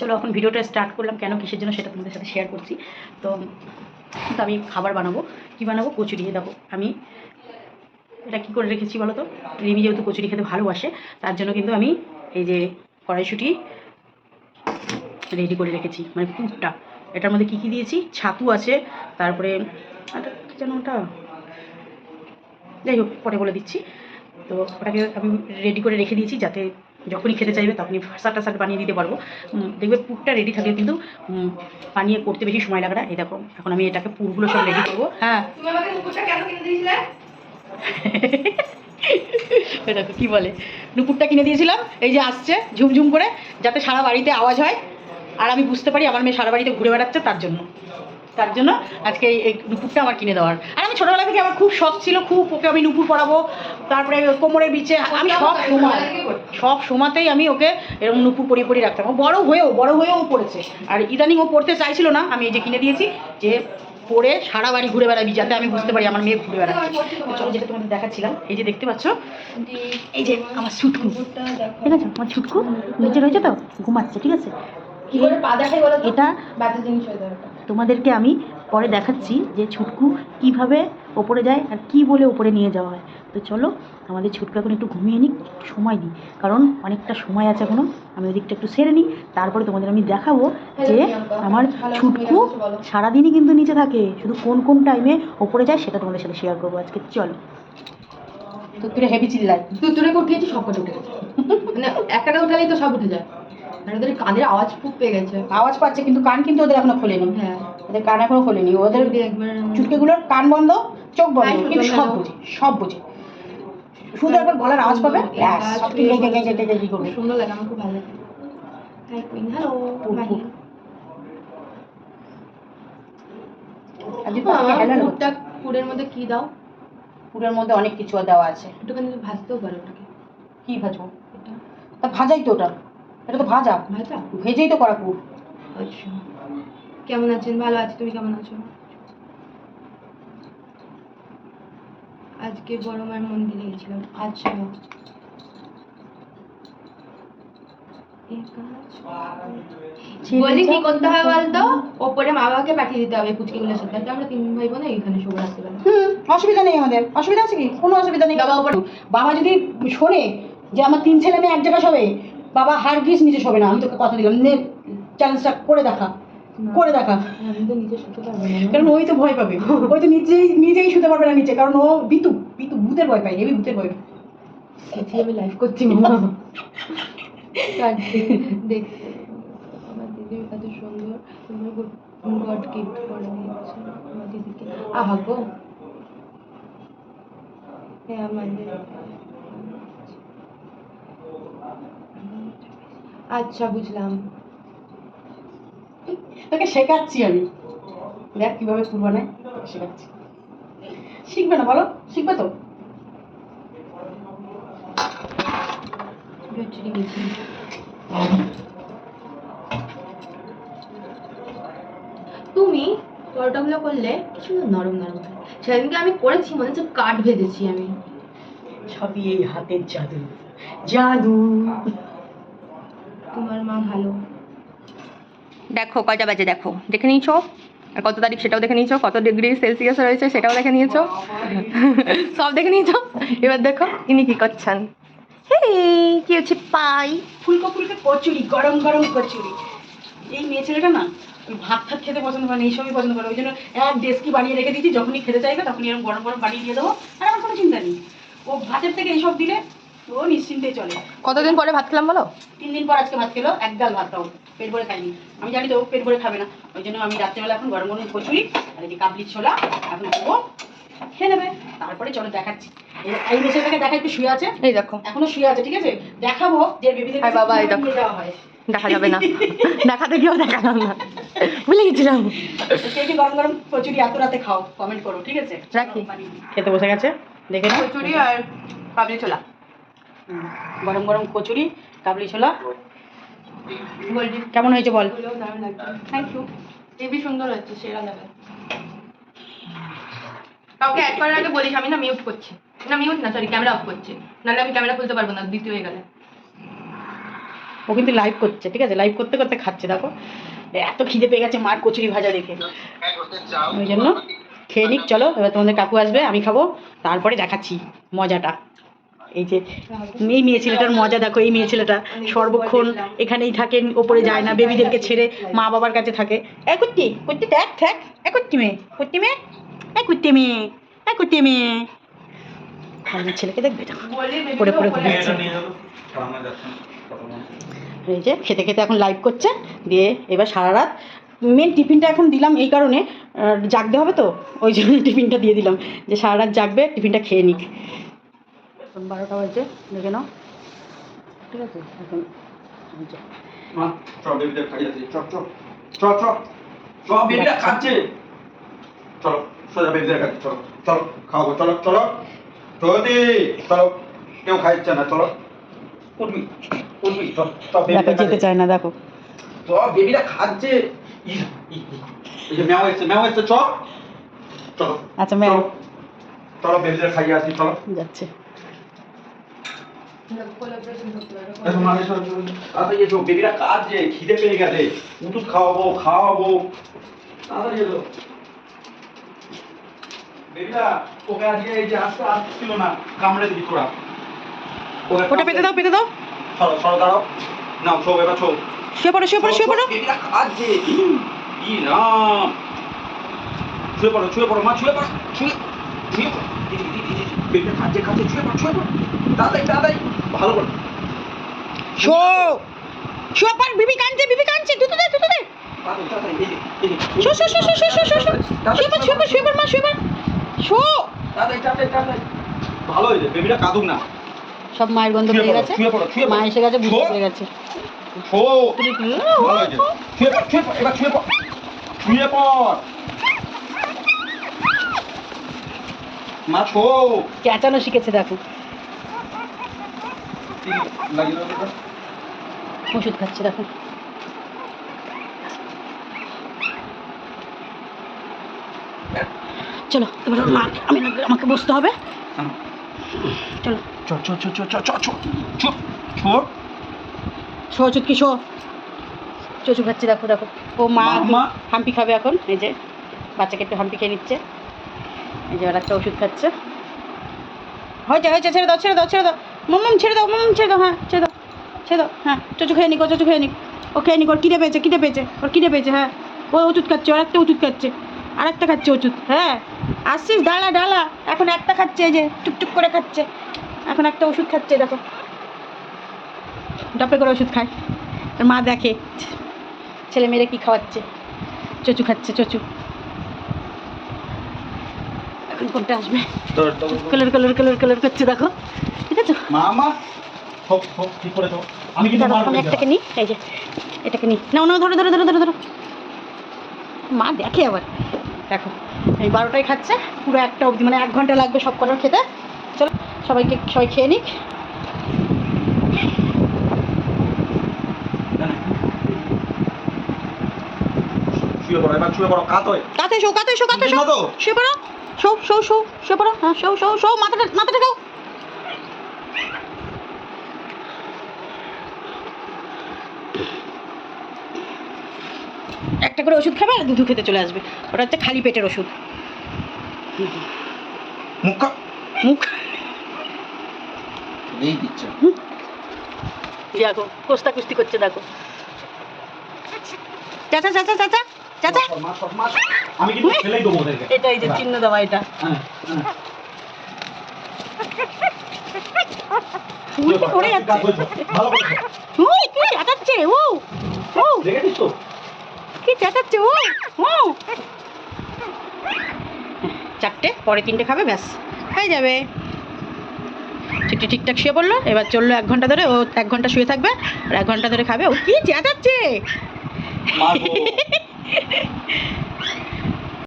চলো এখন ভিডিওটা স্টার্ট করলাম। কেন, কিসের জন্য সেটা তোমাদের সাথে শেয়ার করছি। তো তো আমি খাবার বানাবো। কি বানাবো? কচুরি। দেখো, আমি এটা কী করে রেখেছি বলো তো রিমি যেহেতু কচুরি খেতে ভালোবাসে, তার জন্য কিন্তু আমি এই যে কড়াইশুঁটি রেডি করে রেখেছি। মানে পুরটা। এটার মধ্যে কী কী দিয়েছি? ছাতু আছে, তারপরে কী যেন ওটা? যাই হোক, পরে বলে দিচ্ছি। তো ওটাকে আমি রেডি করে রেখে দিয়েছি যাতে যখনই খেতে চাইবে তখনই ফাঁসা টাসাট বানিয়ে দিতে পারব। দেখবে পুরটা রেডি থাকলে কিন্তু বানিয়ে করতে বেশি সময় লাগে না। এই দেখো এখন আমি এটাকে পুরগুলো সব রেডি করব। হ্যাঁ। তুমি আমাকে মুকুটটা কেন কিনে দিয়েছিলে? ওই দেখো কী বলে? নুপুরটা কিনে দিয়েছিলাম এই যে আসছে ঝুমঝুম করে যাতে সারা বাড়িতে আওয়াজ হয়। আর আমি বুঝতে পারি আমার মেয়ে সারা বাড়িতে ঘুরে বেড়াচ্ছে তার জন্য। তার জন্য আজকে এই- এই নুপুরটা আমার কিনে দেওয়ার। আর আমি ছোটোবেলা থেকে আমার খুব শখ ছিল খুব ওকে আমি নুপুর পরাবো তারপরে কোমরের বিচে আমি সব সময় সব সময়তেই আমি ওকে এরকম নুপুর পরিয়ে পরিয়ে রাখতাম। বড় হয়েও বড় হয়েও পড়েছে। আর ইদানিং ও পড়তে চাইছিল না আমি এই যে কিনে দিয়েছি যে পরে সারা বাড়ি ঘুরে বেড়াবি যাতে আমি বুঝতে পারি আমার মেয়ে ঘুরে বেড়াচ্ছে। চলো যেটা তোমাদের দেখাচ্ছিলাম এই যে দেখতে পাচ্ছ এই যে আমার ছুটকু ঠিক আছে? আমার ছুটকু নিচে রয়েছে তো? ঘুমাচ্ছে ঠিক আছে? এটা। তোমাদেরকে আমি পরে দেখাচ্ছি যে ছুটকু কীভাবে ওপরে যায় আর কি বলে ওপরে নিয়ে যাওয়া হয়। তো চলো আমাদের ছুটকু এখন একটু ঘুমিয়ে একটু সময় দিই। কারণ অনেকটা সময় আছে এখনও আমি ওদিকটা একটু সেরে নিই। তারপরে তোমাদের আমি দেখাবো যে আমার ছুটকু সারাদিনই কিন্তু নিচে থাকে শুধু কোন কোন টাইমে ওপরে যায় সেটা তোমাদের সাথে শেয়ার করব আজকে চলো। তো তুই হেভি চিল্লাই তুতুরে উঠিয়েছি সব কটা উঠে গেছে? মানে একটাকে উঠালেই তো সব উঠে যায়। আর ওদের কানের আওয়াজ খুব পেয়ে গেছে। আওয়াজ পাচ্ছে কিন্তু কান কিন্তু ওদের এখনও খোলেনি। হ্যাঁ। ওদের কান এখনও খোলেনি। ওদের চুটকিগুলোর কান বন্ধ চোখ বন্ধ কিন্তু সব। বুঝে সব বুঝে। শুধু একবার গলার আওয়াজ পাবে? ব্যাস সব কি গে- গে- গে- গে- গে- গে- গে করবে। সুন্দর লাগে আমার খুব ভালো লাগে। Hi queen hello Mahi. পুরটা পুরের মধ্যে কি দাও? পুরের মধ্যে অনেক কিছু দেওয়া আছে। একটুখানি ভাজতেও পারো ওটাকে। কি ভাজবো? এটা। তা ভাজাই তো ওটা। এটা তো ভাজা। ভাজা? ভেজেই তো করা পুর। আচ্ছা। কেমন আছেন? ভালো আছি তুমি কেমন আছো? আজকে বড় মার মন্দিরে গেছিলাম আচ্ছা এ বলি কি করতে হবে বলতো? ওপরে মা বাবাকে পাঠিয়ে দিতে হবে পুচকিগুলোর সাথে। আমরা তিন ভাই বোন শুভ হুম অসুবিধা নেই আমাদের। অসুবিধা আছে কি? কোনো অসুবিধা নেই। বাবা উপরে বাবা যদি শোনে যে আমার তিন ছেলে মেয়ে এক জায়গায় শোবে বাবা হার গিস শোবে না আমি তোকে কথা দিলাম। নে চ্যালেঞ্জটা করে দেখা। করে দেখা। না কারণ ওই তো ভয় পাবে। ওই তো নিজেই নিজেই শুতে পারবে না নিচে। কারণ ও বিতু বিতু ভূতের ভয় পায় হেবি ভূতের ভয়। পায়। আমি লাইভ করছি মামা। আমার কত সুন্দর সুন্দর গড গিফট করে দিয়েছে আমার দিদিকে। আহা গো। হ্যাঁ আমাদের আচ্ছা বুঝলাম। তোকে শেখাচ্ছি আমি। দেখ কীভাবে ফুল বানায় শেখাচ্ছি। শিখবে না বলো? শিখবে তো? তুমি পরোটাগুলো করলে কি সুন্দর নরম নরম সেদিনকে আমি করেছি মনে হচ্ছে কাঠ ভেজেছি আমি। সবই এই হাতের জাদু। জাদু। তোমার মা ভালো। দেখো কয়টা বাজে দেখো? দেখে নিয়েছো? আর কত তারিখ সেটাও দেখে নিয়েছো? কত ডিগ্রি সেলসিয়াস রয়েছে সেটাও দেখে নিয়েছো? সব দেখে নিয়েছো? এবার দেখো ইনি কি করছেন? কি হচ্ছে পাই? ফুলকো ফুলকো কচুরি গরম গরম কচুরি। এই মেয়ে ছেলেটা না ভাত ঠাত খেতে পছন্দ করে না এইসবই পছন্দ করে ওই জন্য এক ডেস্কি বানিয়ে রেখে দিয়েছি যখনই খেতে চাইবে তখনই এরকম গরম গরম বানিয়ে দিয়ে দেবো। আর আমার কোনো চিন্তা নেই। ও ভাতের থেকে এইসব দিলে ও নিশ্চিন্তে চলে। কতদিন পরে ভাত খেলাম বলো? তিন দিন পর আজকে ভাত খেলো এক ডাল ভাত পেট ভরে খাইনি। আমি জানি তো ও পেট ভরে খাবে না। ওই জন্য আমি রাত্রেবেলা এখন গরম গরম কচুরি আর এই যে কাবলি ছোলা এখন দেবো খেয়ে নেবে। তারপরে চলো দেখাচ্ছি। এই- মেশিনটাকে দেখা একটু শুয়ে আছে? এই দেখো। এখনও শুয়ে আছে ঠিক আছে? দেখাবো যে বেবিদের বাবা, এই দেখো। নিয়ে যাওয়া হয়। দেখা যাবে না। দেখাতে গিয়েও দেখালাম না। ভুলে গেছিলাম। কে গরম গরম কচুরি এত রাতে খাও। কমেন্ট করো ঠিক আছে? রাখি। খেতে বসে গেছে? দেখে নাও। কচুরি আর কাবলি ছোলা। গরম গরম কচুরি কাবলি ছোলা। কেমন হয়েছে বল? থ্যাংক ইউ সুন্দর সেরা লেভেল কাউকে অ্যাড করার আগে বলিস আমি না মিউট করছি। না মিউট না সরি ক্যামেরা অফ করছি। নাহলে আমি ক্যামেরা খুলতে পারব না দ্বিতীয় হয়ে গেলে। ও কিন্তু লাইভ করছে ঠিক আছে? লাইভ করতে করতে খাচ্ছে দেখো। এত খিদে পেয়ে গেছে মার কচুরি ভাজা দেখে। ওই জন্য খেয়ে নিক চলো এবার তোমাদের কাকু আসবে আমি খাব তারপরে দেখাচ্ছি মজাটা। এই যে এই মেয়ে ছেলেটার মজা দেখো, এই মেয়ে ছেলেটা সর্বক্ষণ এখানেই থাকেন ওপরে যায় না, বেবিদেরকে ছেড়ে মা বাবার কাছে থাকে। এ কুত্তি দেখ ঠেক এ মেয়ে কুত্তি মেয়ে, এ মেয়ে এ মেয়ে। আমার ছেলেকে দেখবে দেখো পড়ে পড়ে ঘুমাচ্ছে এই যে খেতে খেতে এখন লাইভ করছে, দিয়ে এবার সারা রাত মেন টিফিনটা এখন দিলাম এই কারণে জাগতে হবে তো, ওই জন্য টিফিনটা দিয়ে দিলাম, যে সারা রাত জাগবে, টিফিনটা খেয়ে নিক। এখন বারোটা বাজে দেখে নাও। ঠিক আছে? এখন চল সোজা বেবিদের কাছে চলো। চলো খাওয়াবো। চলো চলো। চলো। কেউ খাইছে না চলো। উঠবি উঠবি। চল চল দেখো যেতে চায় না দেখো। বেবিরা খাচ্ছে। ই, ই, ই। এই যে ম্যাও এসছে ম্যাও এসছে চল। চলো আচ্ছা। চলো বেবিদের খাইয়ে আসি চলো। যাচ্ছে এসো মা এসো এসো, এসো। তাড়াতাড়ি এসো বেবিরা কাঁদছে খিদে পেয়ে গেছে উঠুত খাওয়াবো খাওয়াবো তাড়াতাড়ি এসো বেবিরা তোকে আজকে এই যে আসতে আসছিল না কামড়ে দিবি তোরা ওটা পেতে দাও পেতে দাও সরো সরো দাঁড়াও নাও ছো এবার ছো শুয়ে পড়ো শুয়ে পড়ো শুয়ে পড়ো বেবিরা কাঁদছে ই রাম শুয়ে পড়ো শুয়ে পড়ো মা শুয়ে পড়ো শুয়ে শুয়ে পড়ো বেবিরা কাঁদছে কাঁদছে শুয়ে পড়ো শুয়ে পড়ো। তাড়াতাড়ি তাড়াতাড়ি। ভালো করে। শো! শুয়ে পড় বিবি কাঁদছে বিবি কাঁদছে দুটো দে দুটো দে। শো শো শো শো শো শো শো শো। শুয়ে পড় শুয়ে পড় শুয়ে পড় মা শুয়ে পড় শো! তাড়াতাড়ি তাড়াতাড়ি তাড়াতাড়ি। ভালো হয়েছে বেবিরা কাঁদুক না। সব মায়ের গন্ধ পেয়ে গেছে। মা এসে গেছে বুঝতে শো। পেরে গেছে। ও ভালো হয়েছে। শুয়ে পড় শুয়ে পড় এবার শুয়ে পড়। শুয়ে পড়। মা ছো চেঁচানো শিখেছে দেখো। ওষুধ খাচ্ছে দেখো। চলো এবার মা আমি আমাকে বসতে হবে। হ্যাঁ। চলো। চ চ চ চ চ চ চ চ ছ চুটকি শো। চচু খাচ্ছে দেখো দেখো। ও মা। হাম্পি খাবে এখন এই যে। বাচ্চাকে একটু হাম্পি খেয়ে নিচ্ছে। এই যে একটা ওষুধ খাচ্ছে। হয়েছে হয়েছে, ছেড়ে দাও ছেড়ে দাও ছেড়ে দাও। মম ছেড়ে দাও মম ছেড়ে দাও হ্যাঁ ছেড়ে দাও ছেড়ে দাও হ্যাঁ চচু খেয়ে নিক চচু খেয়ে নিক। ও খেয়ে নিক, ওর কিনে পেয়েছে কিনে পেয়েছে, ওর কিনে পেয়েছে হ্যাঁ। ও ওষুধ খাচ্ছে, ওর একটা ওষুধ খাচ্ছে আর একটা খাচ্ছে ওষুধ হ্যাঁ। আসছিস ডালা ডালা এখন একটা খাচ্ছে, এই যে টুকটুক করে খাচ্ছে, এখন একটা ওষুধ খাচ্ছে, দেখো। ডপে করে ওষুধ খায়। আর মা দেখে, ছেলে মেয়েরা কি খাওয়াচ্ছে? চচু খাচ্ছে, চচু। কোনটা আসবে? কালার কালার কালার কালার করছে দেখো। ঠিক আছে? মা মা হোক হোক ঠিক করে দাও। আমি কিন্তু মারবো একটাকে নিই। এই যে এটাকে নিই। নাও নাও ধরো ধরো ধরো ধরো ধরো। মা দেখে আবার। দেখো এই বারোটায় খাচ্ছে। পুরো একটা অবধি মানে এক ঘণ্টা লাগবে সব কটার খেতে। চলো সবাইকে সবাই খেয়ে নিক। শুয়ে পড়ো এবার শুয়ে পড়ো। কাত হয়ে। কাতে শো কাতে শো কাতে শো। শুনছো তো? শুয়ে পড়ো। শো শো শো শুয়ে পড়ো। হ্যাঁ শো শো শো মাথাটা মাথাটা খাও একটা করে ওষুধ খাবে আর দুধু খেতে চলে আসবে। ওটা হচ্ছে খালি পেটের ওষুধ। মুখ মুখ। এই দিচ্ছে। দেখো কোস্তা কুস্তি করছে দেখো। চাচা চাচা চাচা। চাচা। মা সব মা সব। আমি কিন্তু ফেলেই দেবো ওদেরকে। এটা এই যে চিহ্ন দেওয়া এটা। হ্যাঁ, হ্যাঁ। উল্টে যাচ্ছে? ভালো করে ওই কি চেঁচাচ্ছে ও ও দেখেছিস তো? কি চেঁচাচ্ছে? ও ও চারটে পরে তিনটে খাবে ব্যাস। হয়ে যাবে। ছুটি ঠিকঠাক শুয়ে পড়ল এবার চলল এক ঘণ্টা ধরে ও এক ঘণ্টা শুয়ে থাকবে আর এক ঘণ্টা ধরে খাবে। ও কি চেঁচাচ্ছে? フフフ。